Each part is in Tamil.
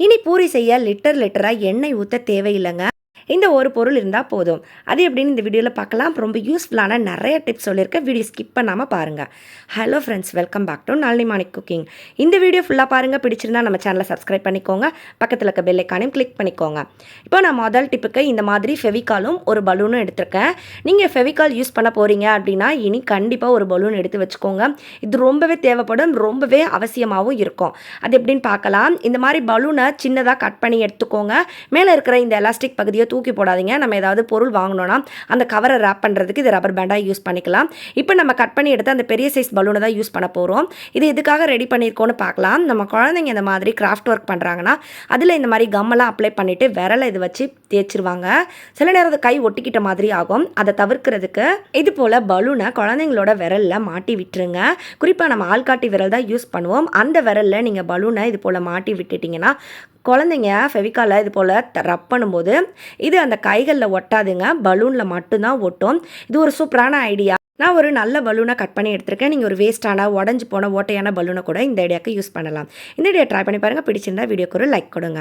இனி பூரி செய்ய லிட்டர் லிட்டராக எண்ணெய் ஊற்ற தேவையில்லைங்க. இந்த ஒரு பொருள் இருந்தால் போதும். அது எப்படின்னு இந்த வீடியோவில் பார்க்கலாம். ரொம்ப யூஸ்ஃபுல்லான நிறைய டிப்ஸ் சொல்லியிருக்கேன். வீடியோ ஸ்கிப் பண்ணாமல் பாருங்கள் hello friends welcome back to Nalini Manik cooking இந்த வீடியோ ஃபுல்லாக பாருங்கள் பிடிச்சிருந்தா நம்ம சேனலை சப்ஸ்கிரைப் பண்ணிக்கோங்க. பக்கத்தில் இருக்க பெல்லைக்கானையும் கிளிக் பண்ணிக்கோங்க. இப்போ நான் முதல் டிப்புக்கு இந்த மாதிரி ஃபெவிகாலும் ஒரு பலூனும் எடுத்திருக்கேன். நீங்கள் ஃபெவிகால் யூஸ் பண்ண போகிறீங்க அப்படின்னா இனி கண்டிப்பாக ஒரு பலூன் எடுத்து வச்சுக்கோங்க. இது ரொம்பவே தேவைப்படும். ரொம்பவே அவசியமாகவும் இருக்கும். அது எப்படின்னு பார்க்கலாம். இந்த மாதிரி பலூனை சின்னதாக கட் பண்ணி எடுத்துக்கோங்க. மேலே இருக்கிற இந்த எலாஸ்டிக் பகுதியை தூக்கி போடாதீங்க. நம்ம ஏதாவது பொருள் வாங்கினோன்னா அந்த கவரை ரேப் பண்ணுறதுக்கு இது ரப்பர் பேண்டாக யூஸ் பண்ணிக்கலாம். இப்போ நம்ம கட் பண்ணி எடுத்து அந்த பெரிய சைஸ் பலூனை தான் யூஸ் பண்ண போகிறோம் இது எதுக்காக ரெடி பண்ணியிருக்கோன்னு பார்க்கலாம். நம்ம குழந்தைங்க இந்த மாதிரி கிராஃப்ட் ஒர்க் பண்ணுறாங்கன்னா அதில் இந்த மாதிரி கம்மெல்லாம் அப்ளை பண்ணிவிட்டு விரலை இது வச்சு தேய்ச்சிருவாங்க. சில நேரம் அது கை ஒட்டிக்கிட்ட மாதிரி ஆகும். அதை தவிர்க்கிறதுக்கு இது போல் பலூனை குழந்தைங்களோட விரலில் மாட்டி விட்டுருங்க. குறிப்பாக நம்ம ஆள்காட்டி விரல் தான் யூஸ் பண்ணுவோம். அந்த விரலில் நீங்கள் பலூனை இது போல் மாட்டி விட்டுட்டிங்கன்னா குழந்தைங்க ஃபெவிகாலை இது போல் ரப் பண்ணும்போது இது அந்த கைகளில் ஒட்டாதுங்க. பலூனில் மட்டும்தான் ஒட்டும். இது ஒரு சூப்பரான ஐடியா நான் ஒரு நல்ல பலூனை கட் பண்ணி எடுத்திருக்கேன். நீங்கள் ஒரு வேஸ்ட்டான உடஞ்சி போன ஓட்டையான பலூனை கூட இந்த ஐடியாவுக்கு யூஸ் பண்ணலாம். இந்த ஐடியா ட்ரை பண்ணி பாருங்கள் பிடிச்சிருந்தா வீடியோக்கு ஒரு லைக் கொடுங்க.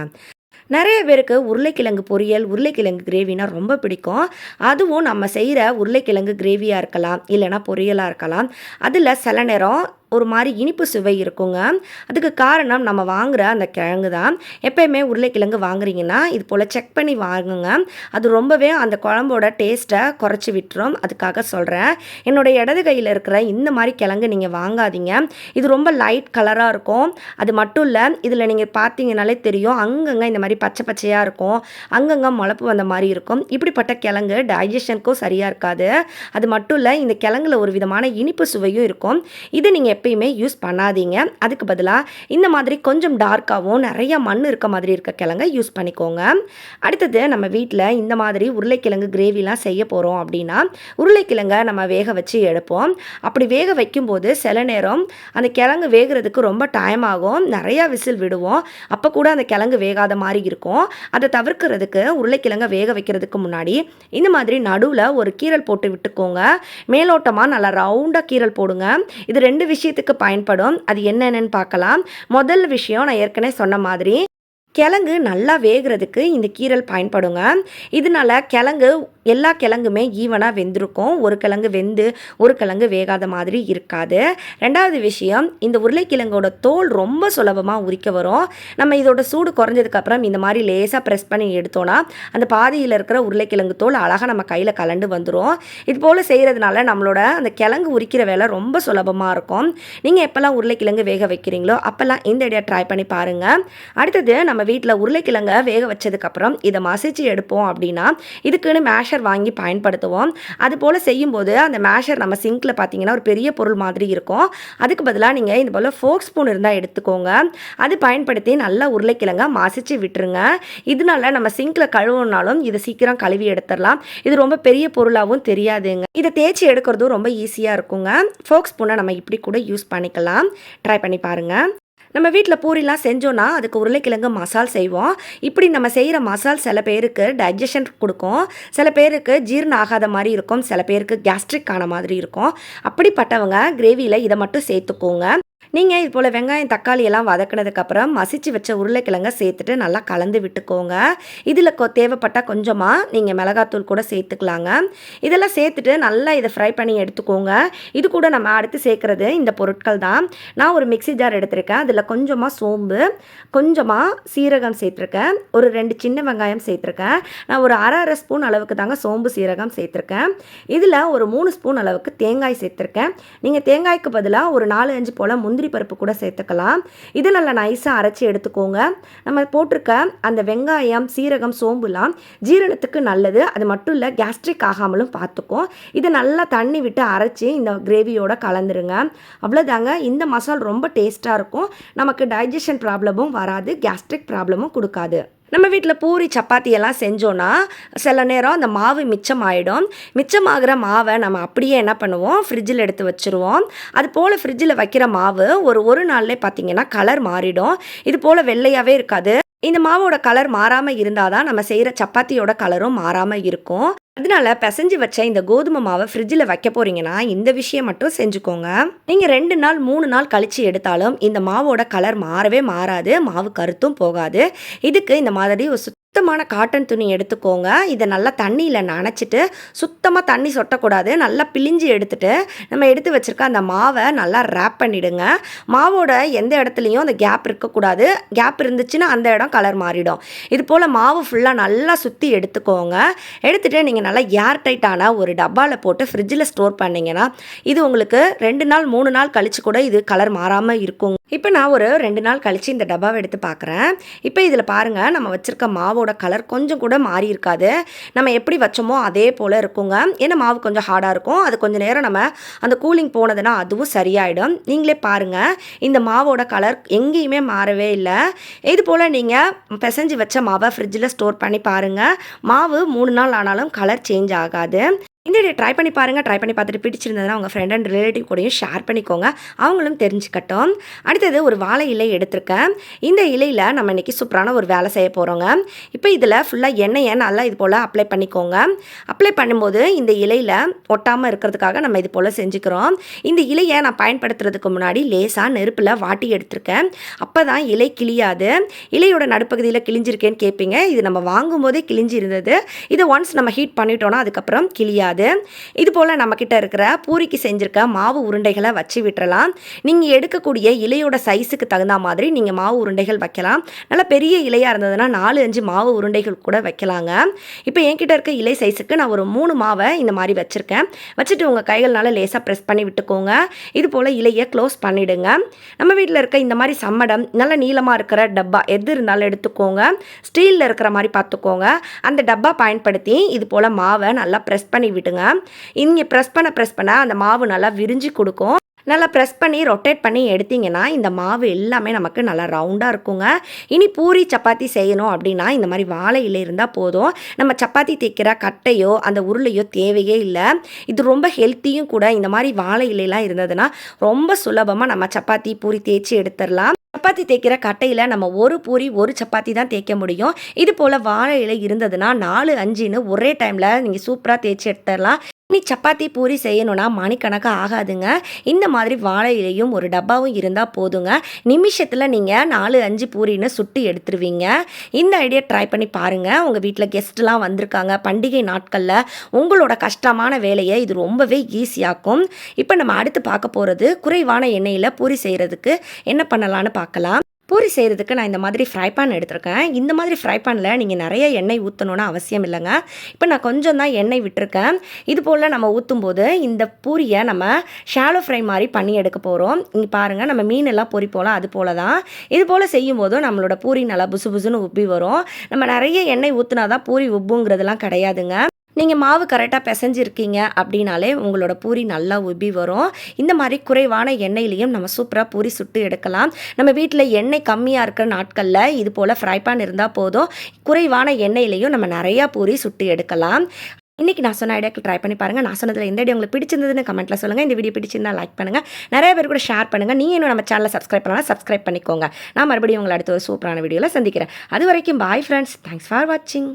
நிறைய பேருக்கு உருளைக்கிழங்கு பொரியல் உருளைக்கிழங்கு கிரேவினா ரொம்ப பிடிக்கும். அதுவும் நம்ம செய்கிற உருளைக்கிழங்கு கிரேவியாக இருக்கலாம் இல்லைனா பொரியலாக இருக்கலாம். அதில் சில நேரம் ஒரு மாதிரி இனிப்பு சுவை இருக்குங்க. அதுக்கு காரணம் நம்ம வாங்குகிற அந்த கிழங்கு தான். எப்பயுமே உருளைக்கிழங்கு வாங்குறீங்கன்னா இது போல் செக் பண்ணி வாங்குங்க. அது ரொம்பவே அந்த குழம்போட டேஸ்ட்டை குறைச்சி விட்டுரும். அதுக்காக சொல்கிறேன் என்னோடய இடது கையில் இருக்கிற இந்த மாதிரி கிழங்கு நீங்கள் வாங்காதீங்க. இது ரொம்ப லைட் கலராக இருக்கும். அது மட்டும் இல்லை இதில் நீங்கள் பார்த்தீங்கனாலே தெரியும். அங்கங்கே இந்த மாதிரி பச்சை பச்சையாக இருக்கும். அங்கங்கே முளப்பு வந்த மாதிரி இருக்கும். இப்படிப்பட்ட கிழங்கு டைஜஷனுக்கும் சரியாக இருக்காது. அது மட்டும் இல்லை இந்த கிழங்குல ஒரு விதமான இனிப்பு சுவையும் இருக்கும். இது நீங்கள் எப்பயுமே யூஸ் பண்ணாதீங்க. அதுக்கு பதிலாக இந்த மாதிரி கொஞ்சம் டார்க்காகவும் நிறைய மண் இருக்க மாதிரி இருக்க கிழங்க யூஸ் பண்ணிக்கோங்க. அடுத்தது நம்ம வீட்டில் இந்த மாதிரி உருளைக்கிழங்கு கிரேவிலாம் செய்ய போகிறோம் அப்படின்னா உருளைக்கிழங்கை நம்ம வேக வச்சு எடுப்போம். அப்படி வேக வைக்கும்போது சில நேரம் அந்த கிழங்கு வேகிறதுக்கு ரொம்ப டைம் ஆகும். நிறையா விசில் விடுவோம். அப்போ கூட அந்த கிழங்கு வேகாத மாதிரி இருக்கும். அதை தவிர்க்கிறதுக்கு உருளைக்கிழங்கை வேக வைக்கிறதுக்கு முன்னாடி இந்த மாதிரி நடுவில் ஒரு கீரல் போட்டு விட்டுக்கோங்க. மேலோட்டமாக நல்லா ரவுண்டாக கீரல் போடுங்க. இது ரெண்டு விஷயத்துக்கு பயன்படும். அது என்னென்னு பார்க்கலாம். முதல் விஷயம் நான் ஏற்கனவே சொன்ன மாதிரி கிழங்கு நல்லா வேகிறதுக்கு இந்த கீரல் பயன்படுங்க. இதனால கிழங்கு எல்லா கிழங்குமே ஈவனாக வெந்திருக்கும். ஒரு கிழங்கு வெந்து ஒரு கிழங்கு வேகாத மாதிரி இருக்காது. ரெண்டாவது விஷயம் இந்த உருளைக்கிழங்கோட தோல் ரொம்ப சுலபமாக உரிக்க வரும். நம்ம இதோட சூடு குறைஞ்சதுக்கப்புறம் இந்த மாதிரி லேசாக ப்ரெஸ் பண்ணி எடுத்தோன்னா அந்த பாதியில் இருக்கிற உருளைக்கிழங்கு தோல் அழகாக நம்ம கையில் கலண்டு வந்துடும் இது போல் செய்கிறதுனால நம்மளோட அந்த கிழங்கு உரிக்கிற வேலை ரொம்ப சுலபமாக இருக்கும். நீங்கள் எப்போல்லாம் உருளைக்கிழங்கு வேக வைக்கிறீங்களோ அப்போல்லாம் இந்த ஐடியா ட்ரை பண்ணி பாருங்கள் அடுத்தது நம்ம வீட்டில் உருளைக்கிழங்கை வேக வச்சதுக்கப்புறம் இதை மசிச்சு எடுப்போம் அப்படின்னா இதுக்குன்னு மேஷர் வாங்கி பயன்படுத்துவோம். அது போல் செய்யும்போது அந்த மேஷர் நம்ம சிங்கில் பார்த்தீங்கன்னா ஒரு பெரிய பொருள் மாதிரி இருக்கும். அதுக்கு பதிலாக நீங்கள் இது போல் ஃபோக் ஸ்பூன் இருந்தால் எடுத்துக்கோங்க. அது பயன்படுத்தி நல்லா உருளைக்கிழங்க மசிச்சு விட்டுருங்க. இதனால நம்ம சிங்கில் கழுவுனாலும் இதை சீக்கிரம் கழுவி எடுத்துடலாம். இது ரொம்ப பெரிய பொருளாகவும் தெரியாதுங்க. இதை தேய்ச்சி எடுக்கிறதும் ரொம்ப ஈஸியாக இருக்குங்க. ஃபோக் ஸ்பூனை நம்ம இப்படி கூட யூஸ் பண்ணிக்கலாம். ட்ரை பண்ணி பாருங்கள் நம்ம வீட்டில் பூரிலாம் செஞ்சோன்னா அதுக்கு உருளைக்கிழங்கு மசால் செய்வோம். இப்படி நம்ம செய்கிற மசால் சில பேருக்கு டைஜஷன் கொடுக்கும். சில பேருக்கு ஜீரணம் ஆகாத மாதிரி இருக்கும். சில பேருக்கு கேஸ்ட்ரிக் ஆன மாதிரி இருக்கும். அப்படிப்பட்டவங்க கிரேவியில் இதை மட்டும் சேர்த்துக்கோங்க. நீங்கள் இது போல் வெங்காயம் தக்காளி எல்லாம் வதக்கினதுக்கப்புறம் மசிச்சு வச்ச உருளைக்கிழங்க சேர்த்துட்டு நல்லா கலந்து விட்டுக்கோங்க. இதில் கொ தேவைப்பட்டால் கொஞ்சமாக நீங்கள் மிளகாத்தூள் கூட சேர்த்துக்கலாங்க. இதெல்லாம் சேர்த்துட்டு நல்லா இதை ஃப்ரை பண்ணி எடுத்துக்கோங்க. இது கூட நம்ம அடுத்து சேர்க்குறது இந்த பொருட்கள் தான். நான் ஒரு மிக்சி ஜார் எடுத்திருக்கேன். அதில் கொஞ்சமாக சோம்பு கொஞ்சமாக சீரகம் சேர்த்துருக்கேன். ஒரு ரெண்டு சின்ன வெங்காயம் சேர்த்துருக்கேன். நான் ஒரு அரை அரை ஸ்பூன் அளவுக்கு தாங்க சோம்பு சீரகம் சேர்த்துருக்கேன். இதில் ஒரு மூணு ஸ்பூன் அளவுக்கு தேங்காய் சேர்த்துருக்கேன். நீங்கள் தேங்காய்க்கு பதிலாக ஒரு நாலு அஞ்சு போல் முந்திரி முந்திரி பருப்பு கூட சேர்த்துக்கலாம். இது நல்லா நைஸாக அரைச்சி எடுத்துக்கோங்க. நம்ம போட்டிருக்க அந்த வெங்காயம் சீரகம் சோம்புலாம் ஜீரணத்துக்கு நல்லது. அது மட்டும் இல்லை கேஸ்ட்ரிக் ஆகாமலும் பார்த்துக்கும். இதை நல்லா தண்ணி விட்டு அரைச்சி இந்த கிரேவியோட கலந்துருங்க. அவ்வளோதாங்க இந்த மசால் ரொம்ப டேஸ்ட்டாக இருக்கும். நமக்கு டைஜஷன் ப்ராப்ளமும் வராது. கேஸ்ட்ரிக் ப்ராப்ளமும் கொடுக்காது. நம்ம வீட்டில் பூரி சப்பாத்தி எல்லாம் செஞ்சோன்னா சில நேரம் அந்த மாவு மிச்சம் ஆகிடும் மிச்சமாகிற மாவை நம்ம அப்படியே என்ன பண்ணுவோம்? ஃப்ரிட்ஜில் எடுத்து வச்சுருவோம். அது போல் ஃப்ரிட்ஜில் வைக்கிற மாவு ஒரு ஒரு நாள்லேயே பார்த்தீங்கன்னா கலர் மாறிடும். இது போல் வெள்ளையாகவே இருக்காது. இந்த மாவோட கலர் மாறாமல் இருந்தால் தான் நம்ம செய்கிற சப்பாத்தியோட கலரும் மாறாமல் இருக்கும். அதனால பிசைஞ்சு வச்ச இந்த கோதுமை மாவை ஃப்ரிட்ஜில் வைக்க போறீங்கன்னா இந்த விஷயம் மட்டும் செஞ்சுக்கோங்க. நீங்கள் ரெண்டு நாள் மூணு நாள் கழித்து எடுத்தாலும் இந்த மாவோட கலர் மாறவே மாறாது மாவு கருத்தும் போகாது. இதுக்கு இந்த மாதிரி ஒரு சுத்தமான காட்டன் துணி எடுத்துக்கோங்க. இதை நல்லா தண்ணியில் நனைச்சிட்டு சுத்தமாக தண்ணி சொட்டக்கூடாது. நல்லா பிழிஞ்சு எடுத்துகிட்டு நம்ம எடுத்து வச்சுருக்க அந்த மாவை நல்லா ரேப் பண்ணிவிடுங்க மாவோட எந்த இடத்துலையும் அந்த கேப் இருக்கக்கூடாது. கேப் இருந்துச்சுன்னா அந்த இடம் கலர் மாறிடும். இது போல் மாவு ஃபுல்லாக நல்லா சுற்றி எடுத்துக்கோங்க. எடுத்துகிட்டு நீங்கள் நல்லா ஏர் டைட்டான ஒரு டப்பாவில் போட்டு ஃப்ரிட்ஜில் ஸ்டோர் பண்ணிங்கன்னா இது உங்களுக்கு ரெண்டு நாள் மூணு நாள் கழித்து கூட இது கலர் மாறாமல் இருக்கும் இப்போ நான் ஒரு ரெண்டு நாள் கழித்து இந்த டப்பாவை எடுத்து பார்க்குறேன் இப்போ இதில் பாருங்கள் நம்ம வச்சுருக்க மாவோட கலர் கொஞ்சம் கூட மாறி இருக்காது. நம்ம எப்படி வச்சோமோ அதே போல் இருக்குங்க. ஏன்னா மாவு கொஞ்சம் ஹார்டாக இருக்கும். அது கொஞ்சம் நேரம் நம்ம அந்த கூலிங் போனதுன்னா அதுவும் சரியாயிடும். நீங்களே பாருங்கள் இந்த மாவோட கலர் எங்கேயுமே மாறவே இல்லை. இது போல் நீங்கள் பிசைஞ்சு வச்ச மாவை ஃப்ரிட்ஜில் ஸ்டோர் பண்ணி பாருங்கள் மாவு மூணு நாள் ஆனாலும் கலர் சேஞ்ச் ஆகாது. இந்த வீடியோ ட்ரை பண்ணி பாருங்கள் ட்ரை பண்ணி பார்த்துட்டு பிடிச்சிருந்ததுன்னா உங்கள் ஃப்ரெண்ட் அண்ட் ரிலேட்டிவ் கூடயும் ஷேர் பண்ணிக்கோங்க. அவங்களும் தெரிஞ்சுக்கட்டும். அடுத்தது ஒரு வாழை இலை எடுத்திருக்கேன். இந்த இலையில் நம்ம இன்றைக்கி சூப்பரான ஒரு வேலை செய்ய போகிறோங்க இப்போ இதில் ஃபுல்லாக எண்ணெயை நல்லா இது போல் அப்ளை பண்ணிக்கோங்க. அப்ளை பண்ணும்போது இந்த இலையில் ஒட்டாமல் இருக்கிறதுக்காக நம்ம இது போல் செஞ்சுக்கிறோம். இந்த இலையை நான் பயன்படுத்துறதுக்கு முன்னாடி லேசாக நெருப்பில் வாட்டி எடுத்திருக்கேன். அப்போ தான் இலை கிளியாது. இலையோட நடுப்பகுதியில் கிழிஞ்சிருக்கேன்னு கேட்பீங்க இது நம்ம வாங்கும்போதே கிழிஞ்சி இருந்தது இதை ஒன்ஸ் நம்ம ஹீட் பண்ணிட்டோன்னா அதுக்கப்புறம் கிளியாது. இது போல் நம்மக்கிட்ட இருக்கிற பூரிக்கு செஞ்சுருக்க மாவு உருண்டைகளை வச்சு விட்டுறலாம். நீங்கள் எடுக்கக்கூடிய இலையோட சைஸுக்கு தகுந்த மாதிரி நீங்கள் மாவு உருண்டைகள் வைக்கலாம். நல்லா பெரிய இலையாக இருந்ததுன்னா நாலு அஞ்சு மாவு உருண்டைகள் கூட வைக்கலாங்க. இப்போ என்கிட்ட இருக்க இலை சைஸுக்கு நான் ஒரு மூணு மாவை இந்த மாதிரி வச்சுருக்கேன். வச்சுட்டு உங்கள் கைகள்னால லேசாக ப்ரெஸ் பண்ணி விட்டுக்கோங்க. இது போல் இலையை க்ளோஸ் பண்ணிவிடுங்க நம்ம வீட்டில் இருக்க இந்த மாதிரி சம்மடம் நல்ல நீளமாக இருக்கிற டப்பா எது இருந்தாலும் எடுத்துக்கோங்க. ஸ்டீலில் இருக்கிற மாதிரி பார்த்துக்கோங்க. அந்த டப்பா பயன்படுத்தி இது போல் மாவை நல்லா ப்ரெஸ் பண்ணி விட்டுங்க இங்கே ப்ரெஸ் பண்ண ப்ரெஸ் பண்ண அந்த மாவு நல்லா விரிஞ்சு கொடுக்கும். நல்லா ப்ரெஸ் பண்ணி ரொட்டேட் பண்ணி எடுத்திங்கன்னா இந்த மாவு எல்லாமே நமக்கு நல்லா ரவுண்டாக இருக்குங்க. இனி பூரி சப்பாத்தி செய்யணும் அப்படின்னா இந்த மாதிரி வாழை இலை இருந்தால் போதும். நம்ம சப்பாத்தி தேய்க்கிற கட்டையோ அந்த உருளையோ தேவையே இல்லை. இது ரொம்ப ஹெல்த்தியும் கூட இந்த மாதிரி வாழை இலையெல்லாம் இருந்ததுன்னா ரொம்ப சுலபமாக நம்ம சப்பாத்தி பூரி தேய்ச்சி எடுத்துடலாம். சப்பாத்தி தேய்க்கிற கட்டையில் நம்ம ஒரு பூரி ஒரு சப்பாத்தி தான் தேய்க்க முடியும். இது போல் வாழை இலை இருந்ததுன்னா நாலு அஞ்சுன்னு ஒரே டைமில் நீங்கள் சூப்பராக தேய்ச்சி எடுத்துடலாம். நீ சப்பாத்தி பூரி செய்யணும்னா மணிக்கணக்காக ஆகாதுங்க. இந்த மாதிரி வாழை இலையும் ஒரு டப்பாவும் இருந்தால் போதுங்க. நிமிஷத்தில் நீங்கள் நாலு அஞ்சு பூரின்னு சுட்டு எடுத்துருவீங்க. இந்த ஐடியா ட்ரை பண்ணி பாருங்கள் உங்கள் வீட்டில் கெஸ்ட்லாம் வந்திருக்காங்க. பண்டிகை நாட்களில் உங்களோட கஷ்டமான வேலையை இது ரொம்பவே ஈஸியாக்கும். இப்போ நம்ம அடுத்து பார்க்க போகிறது குறைவான எண்ணெயில் பூரி செய்கிறதுக்கு என்ன பண்ணலான்னு பார்க்கலாம். பூரி செய்கிறதுக்கு நான் இந்த மாதிரி ஃப்ரை பேன் எடுத்திருக்கேன். இந்த மாதிரி ஃப்ரை பேனில் நீங்கள் நிறைய எண்ணெய் ஊற்றணுன்னு அவசியம் இல்லைங்க. இப்போ நான் கொஞ்சம் தான் எண்ணெய் விட்டுருக்கேன். இது போல் நம்ம ஊற்றும் போது இந்த பூரியை நம்ம ஷாலோ ஃப்ரை மாதிரி பண்ணி எடுக்க போகிறோம் இங்கே பாருங்கள் நம்ம மீன் எல்லாம் பொரி போல அது போல தான். இது போல் செய்யும் போதும் நம்மளோட பூரி நல்லா புசு புசுன்னு உப்பி வரும். நம்ம நிறைய எண்ணெய் ஊற்றினா தான் பூரி உப்புங்கிறதுலாம் கிடையாதுங்க. நீங்கள் மாவு கரெக்டாக பிசைஞ்சிருக்கீங்க அப்படின்னாலே உங்களோட பூரி நல்லா உபி வரும். இந்த மாதிரி குறைவான எண்ணெயிலையும் நம்ம சூப்பராக பூரி சுட்டு எடுக்கலாம். நம்ம வீட்டில் எண்ணெய் கம்மியாக இருக்கிற நாட்களில் இது போல் ஃப்ரை பேன் இருந்தால் போதும். குறைவான எண்ணெயிலையும் நம்ம நிறையா பூரி சுட்டு எடுக்கலாம். இன்றைக்கி நான் சொன்ன ஐடியாக்கு ட்ரை பண்ணி பாருங்கள் நான் சொன்னதில் எந்த ஐடியா உங்களுக்கு பிடிச்சிருந்ததுன்னு கமெண்ட்டில் சொல்லுங்கள் இந்த வீடியோ பிடிச்சிருந்தா லைக் பண்ணுங்கள் நிறைய பேர் கூட ஷேர் பண்ணுங்கள் நீங்கள் இன்னும் நம்ம சேனலை சப்ஸ்கிரைப் பண்ணலாம் சப்ஸ்கிரைப் பண்ணிக்கோங்க. நான் மறுபடியும் உங்களை அடுத்த ஒரு சூப்பரான வீடியோவில் சந்திக்கிறேன். அது வரைக்கும் பாய் ஃப்ரெண்ட்ஸ் தேங்க்ஸ் ஃபார் வாட்சிங்